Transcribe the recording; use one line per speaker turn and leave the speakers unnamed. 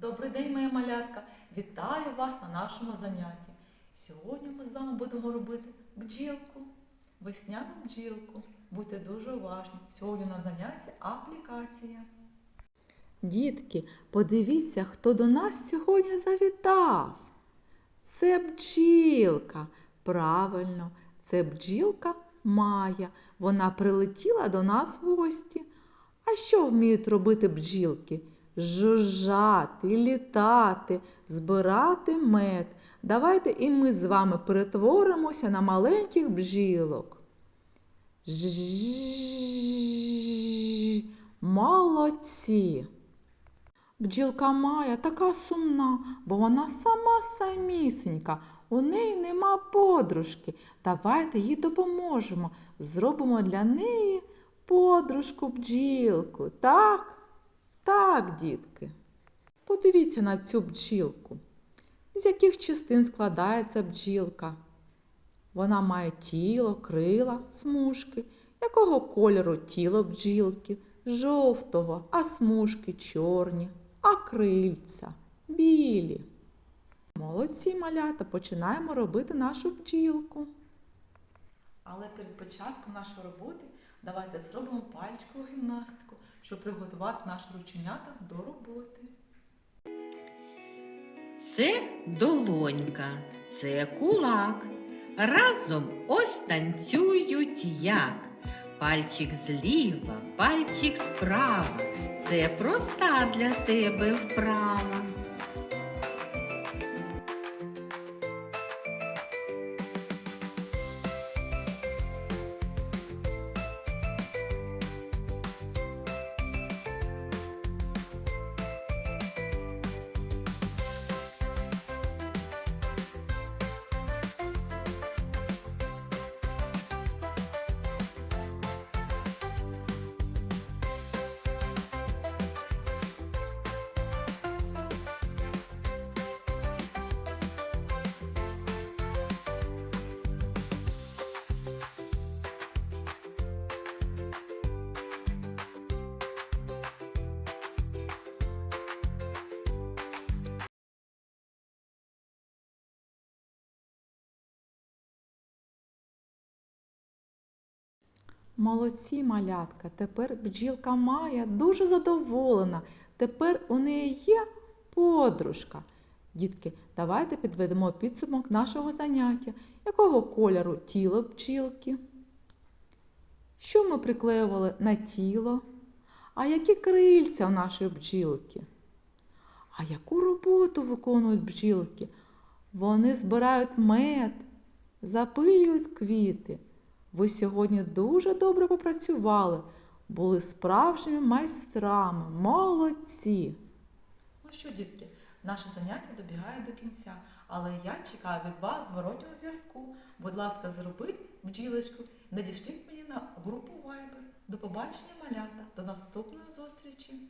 Добрий день, моя малятка! Вітаю вас на нашому занятті. Сьогодні ми з вами будемо робити бджілку, весняну бджілку. Будьте дуже уважні. Сьогодні на занятті аплікація. Дітки, подивіться, хто до нас сьогодні завітав. Це бджілка. Правильно, це бджілка Майя. Вона прилетіла до нас в гості. А що вміють робити бджілки? Жужжати, літати, збирати мед. Давайте і ми з вами перетворимося на маленьких бджілок. Жжж. Молодці. Бджілка Майя така сумна, бо вона сама самісенька. У неї нема подружки. Давайте їй допоможемо. Зробимо для неї подружку бджілку. Так? Так, дітки. Подивіться на цю бджілку. З яких частин складається бджілка? Вона має тіло, крила, смужки. Якого кольору тіло бджілки? Жовтого, а смужки чорні, а крильця білі. Молодці малята, починаємо робити нашу бджілку. Але перед початком нашої роботи давайте зробимо пальчикову гімнастику, щоб приготувати наші рученята до роботи.
Це долонька, це кулак. Разом ось танцюють як. Пальчик зліва, пальчик справа. Це проста для тебе вправа.
Молодці, малятка. Тепер бджілка Майя дуже задоволена. Тепер у неї є подружка. Дітки, давайте підведемо підсумок нашого заняття. Якого кольору тіло бджілки? Що ми приклеювали на тіло? А які крильця у нашої бджілки? А яку роботу виконують бджілки? Вони збирають мед, запилюють квіти. Ви сьогодні дуже добре попрацювали, були справжніми майстрами, молодці. Ну що, дітки, наше заняття добігає до кінця, але я чекаю від вас зворотнього зв'язку. Будь ласка, зробіть бджілочку, надішліть мені на групу Viber. До побачення, малята, до наступної зустрічі!